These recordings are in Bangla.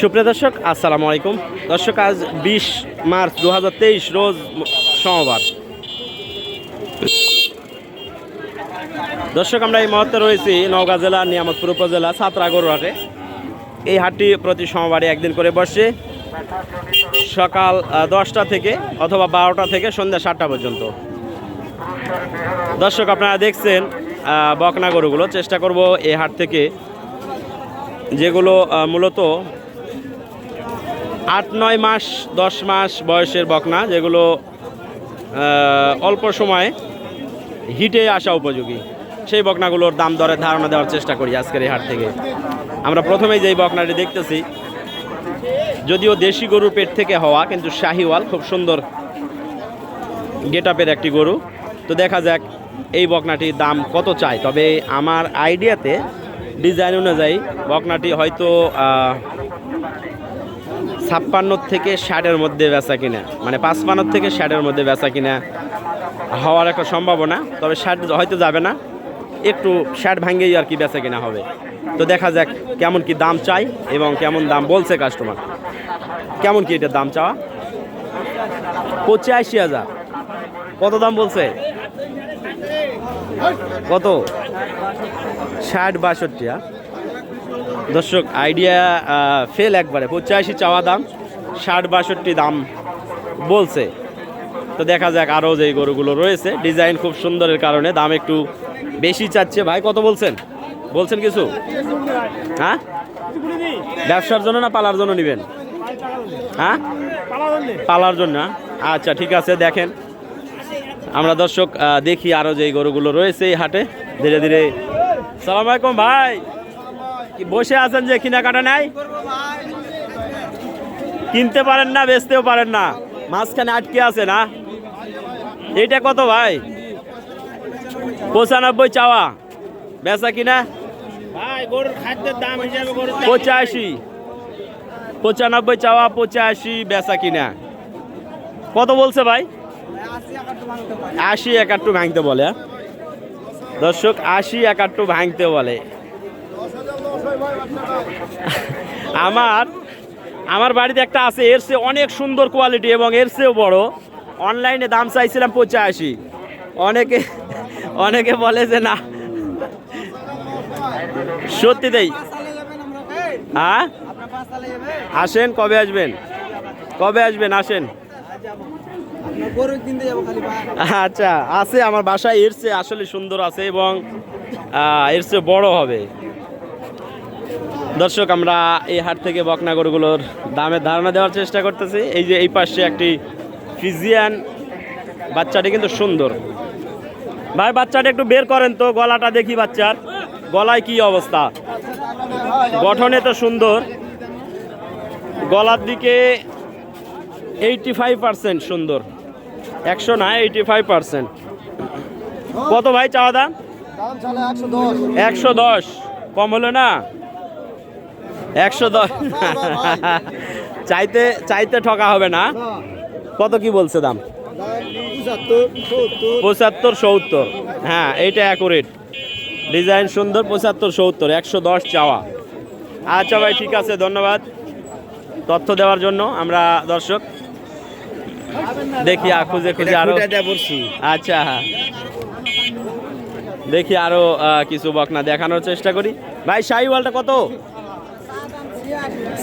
সুপ্রিয় দর্শক, আসসালামু আলাইকুম। দর্শক, আজ বিশ মার্চ দু হাজার তেইশ, রোজ সোমবার। দর্শক, আমরা এই মুহূর্তে রয়েছি নওগাঁ জেলা, নিয়ামতপুর উপজেলা সাতরাগড় হাটে এই হাটটি প্রতি সোমবারে একদিন করে বসে। সকাল দশটা থেকে অথবা বারোটা থেকে সন্ধ্যা সাতটা পর্যন্ত। দর্শক, আপনারা দেখছেন বকনা গরুগুলো। চেষ্টা করব এই হাট থেকে যেগুলো মূলত আট, নয় মাস, দশ মাস বয়সের বকনা, যেগুলো অল্প সময়ে হিটে আসা উপযোগী। সেই বকনাগুলোর দাম দরে ধারণা দেওয়ার চেষ্টা করি আজকের এই হাট থেকে। আমরা প্রথমেই যেই বকনাটি দেখতেছি, যদিও দেশি গরুর পেট থেকে হওয়া, কিন্তু শাহিওয়াল খুব সুন্দর গেটআপের একটি গরু। তো দেখা যাক এই বকনাটির দাম কত চাই। তবে আমার আইডিয়াতে ডিজাইন অনুযায়ী বকনাটি হয়তো ছাপ্পান্ন থেকে ষাটের মধ্যে বেচা কিনা। মানে পাঁচপান্ন থেকে ষাটের মধ্যে বেচা কিনা হওয়ার একটা সম্ভাবনা, তবে ষাট হয়তো যাবে না। একটু ষাট ভাঙ্গেই আর কি বেচা কিনা হবে। তো দেখা যাক কেমন কি দাম চাই এবং কেমন দাম বলছে কাস্টমার কেমন কি এটার দাম চাওয়া? পঁচাশি হাজার। কত দাম বলছে? কত? ষাট বাষট্টি হ্যাঁ? দর্শক আইডিয়া ফেল একবারে। পঁচাশি চাওয়া দাম, ষাট বাষট্টি দাম বলছে। তো দেখা যাক আরও যে গরুগুলো রয়েছে। ডিজাইন খুব সুন্দরের কারণে দাম একটু বেশি চাচ্ছে ভাই। কত বলছেন? বলছেন কিছু? হ্যাঁ? ব্যবসার জন্য না পালার জন্য নেবেন? হ্যাঁ? পালার জন্য আচ্ছা ঠিক আছে, দেখেন। আমরা দর্শক দেখি আরও যে গরুগুলো রয়েছে এই হাটে। ধীরে ধীরে সালাম আলাইকুম ভাই। কি বসে আছেন যে কেনাকাটা নাই? কিনতে পারেন না বেচতেও পারেন না। মাঝখানে আটকে আছে না? এইটা কত ভাই? পঁচানব্বই চাওয়া। বেচা কিনা? পঁচাশি। পঁচানব্বই চাওয়া পঁচাশি বেচা কিনা। কত বলছে ভাই? আশি একাট্টু ভাঙতে বলে হ্যাঁ? দর্শক আশি একাট্টু ভাঙতে বলে। আমার আমার বাড়িতে একটা আছে, এর চেয়ে অনেক সুন্দর কোয়ালিটি এবং এর চেয়েও বড়। অনলাইনে দাম চাইছিলাম পঁচাশি। অনেকে অনেকে বলে যে না। সত্যি তাই হ্যাঁ? আসেন, কবে আসবেন? কবে আসবেন? আসেন। আচ্ছা আছে, আমার বাসায় এর চেয়ে আসলে সুন্দর আছে এবং এর চেয়ে বড় হবে। দর্শক, আমরা এই হাট থেকে বকনা গরুগুলোর দামের ধারণা দেওয়ার চেষ্টা করতেছি। এই যে এই পাশে একটি ফিজিয়ান, বাচ্চাটি কিন্তু সুন্দর। ভাই, বাচ্চাটা একটু বের করেন তো, গলাটা দেখি বাচ্চার। গলায় কি অবস্থা? গঠনে তো সুন্দর। গলার দিকে এইটি ফাইভ পার্সেন্ট সুন্দর। একশো না এইটি ফাইভ পার্সেন্ট কত ভাই চাওয়া দাম? একশো দশ। কম হলো না? একশো দশ। চাইতে চাইতে ঠকা হবে না। কত কি বলছে দাম? পঁচাত্তর সত্তর। হ্যাঁ এইটা অ্যাকুরেট ডিজাইন সুন্দর, পঁচাত্তর সত্তর। একশো দশ চাওয়া। আচ্ছা ভাই, ঠিক আছে, ধন্যবাদ। তথ্য দেওয়ার জন্য আমরা দর্শক। দেখি আর খুঁজে খুঁজে আরও আচ্ছা হ্যাঁ। দেখি আরও কিছু বকনা দেখানোর চেষ্টা করি। ভাই শাহিওয়ালটা কত?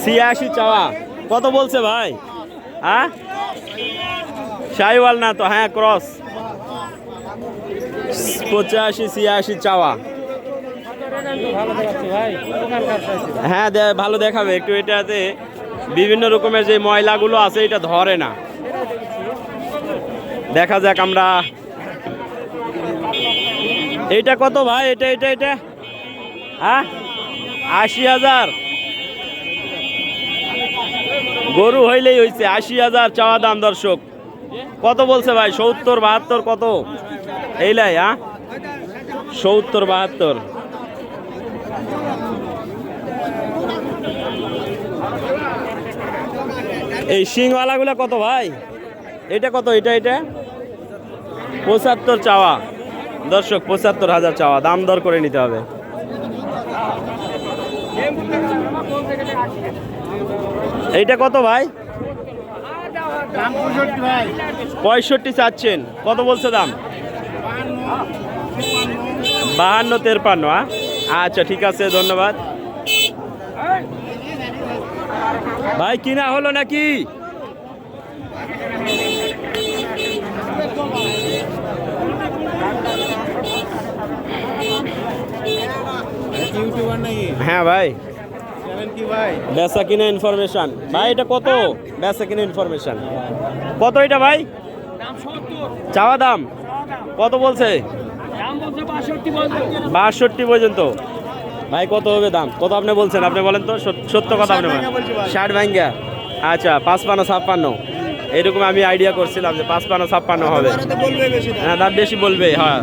ছিয়াশি চাওয়া। কত বলছে ভাই? হ্যাঁ? শাহিওয়াল না তো হ্যাঁ ক্রস পঁচাশি ছিয়াশি চাওয়া। হ্যাঁ ভালো দেখাবে। একটু এটাতে বিভিন্ন রকমের যে ময়লাগুলো আছে এটা ধরে না। দেখা যাক আমরা। এইটা কত ভাই? এটা এটা এটা হ্যাঁ? আশি হাজার। গরু হইলেই হয়েছে আশি হাজার চাওয়া দাম দর্শক। কত বলছে ভাই? সত্তর, বাহাত্তর কত? এইলাই হ্যাঁ? সত্তর, বাহাত্তর। এই শিংওয়ালাগুলো কত ভাই? এটা কত? এটা এটা পঁচাত্তর চাওয়া। দর্শক, পঁচাত্তর হাজার চাওয়া। দাম দর করে নিতে হবে। এইটা কত ভাই? পঁয়ষট্টি চাচ্ছেন। কত বলছে দাম? বাহান্ন, তেরপান্ন? আচ্ছা ঠিক আছে, ধন্যবাদ। ভাই, কিনা হলো নাকি ইউটিউবার নাকি হ্যাঁ ভাই। বেচা কিনা ইনফরমেশন ভাই এটা কত? বেচা কিনা ইনফরমেশন কত এটা ভাই? চাওয়া দাম? কত বলছে? বাষট্টি পর্যন্ত। ভাই কত হবে দাম? কত আপনি বলছেন? আপনি বলেন তো সত্য কথা আপনি ষাট ভাঙ্গা। আচ্ছা পাঁচপান্ন ছাপ্পান্ন। এরকম আমি আইডিয়া করছিলাম যে পাঁচপান্ন, ছাপ্পান্ন হবে। হ্যাঁ দাম বেশি বলবে হ্যাঁ।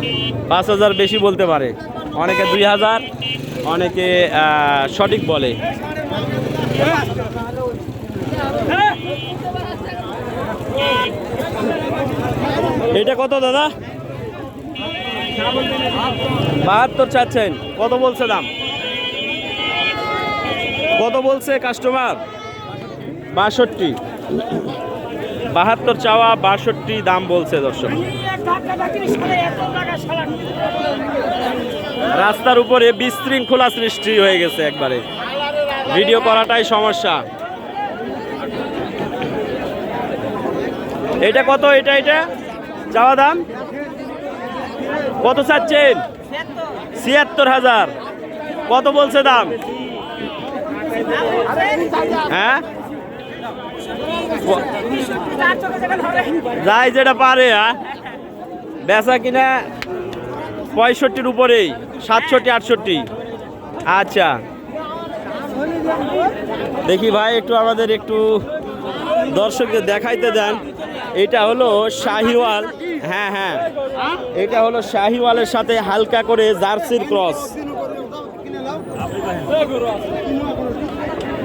পাঁচ হাজার বেশি বলতে পারে। অনেকে দুই হাজার, অনেকে সঠিক বলে। এটা কত, দাদা? বাহাত্তর চাচ্ছেন। কত বলছে দাম? কত বলছে কাস্টমার বাষট্টি। বাহাত্তর চাওয়া, বাষট্টি দাম বলছে দর্শক। রাস্তার উপরে বিশৃঙ্খলা সৃষ্টি হয়ে গেছে একবারে। ভিডিও করাটাই সমস্যা। এটা কত এটা এটা? চাওয়া দাম? কত চাচ্ছেন? ছিয়াত্তর হাজার। কত বলছে দাম? হ্যাঁ? যাই যেটা পারে হ্যাঁ? বেচা কিনা পঁয়ষট্টির উপরেই, সাতষট্টি, আটষট্টি। আচ্ছা। দেখি ভাই, একটু আমাদের একটু দর্শকদের দেখাইতে দেন। এটা হলো শাহিওয়াল হ্যাঁ হ্যাঁ। এটা হলো শাহিওয়ালের সাথে হালকা করে জার্সির ক্রস।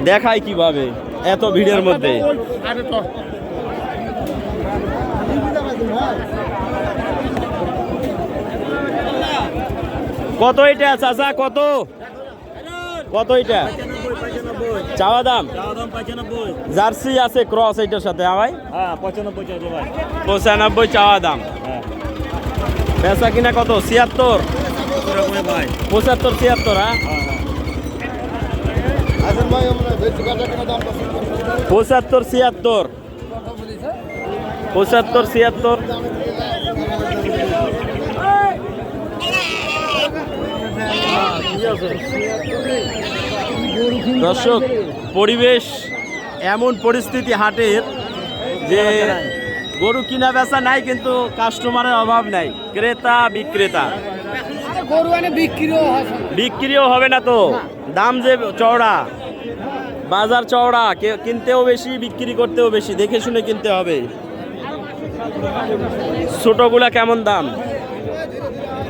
দেখাই কীভাবে। এত ভিড়ের মধ্যে। কত এটা, চাচা, কত? কত এটা? চাওয়া দাম? জার্সি আছে, ক্রস এটার সাথে হ্যাঁ ভাই? পঁচানব্বই চাওয়া দাম। বেচা কিনা কত? ছিয়াত্তর? পঁচাত্তর, ছিয়াত্তর হ্যাঁ আসেন ভাই আমরা বেশি কাটা কিনা দাম পঁচাত্তর ছিয়াত্তর পঁচাত্তর, ছিয়াত্তর। দর্শক, পরিবেশ এমন পরিস্থিতি হাটের যে গরু কিনা বেচা নাই, কিন্তু কাস্টমারের অভাব নাই। ক্রেতা, বিক্রেতা। গরু এনে বিক্রিও হয় বিক্রিও হবে না তো। দাম যে চওড়া বাজার চওড়া কে- কিনতেও বেশি বিক্রি করতেও বেশি দেখে শুনে কিনতে হবে। ছোটগুলা কেমন দাম?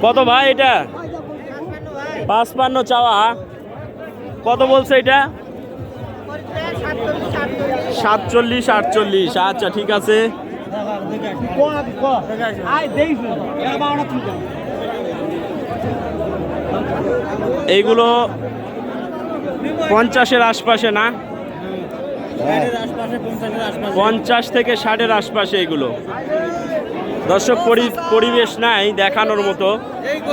কত ভাই এটা? পাঁচপান্ন চাওয়া। কত বলছে এটা? সাতচল্লিশ আটচল্লিশ। আচ্ছা ঠিক আছে। এইগুলো পঞ্চাশের আশপাশে না? পঞ্চাশ থেকে ষাটের আশপাশে এগুলো দর্শক, পরি- পরিবেশ নাই দেখানোর মতো।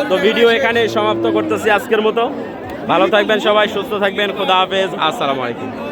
তো ভিডিও এখানে সমাপ্ত করতেছি আজকের মতো। ভালো থাকবেন সবাই, সুস্থ থাকবেন। খোদা হাফেজ। আসসালামু আলাইকুম।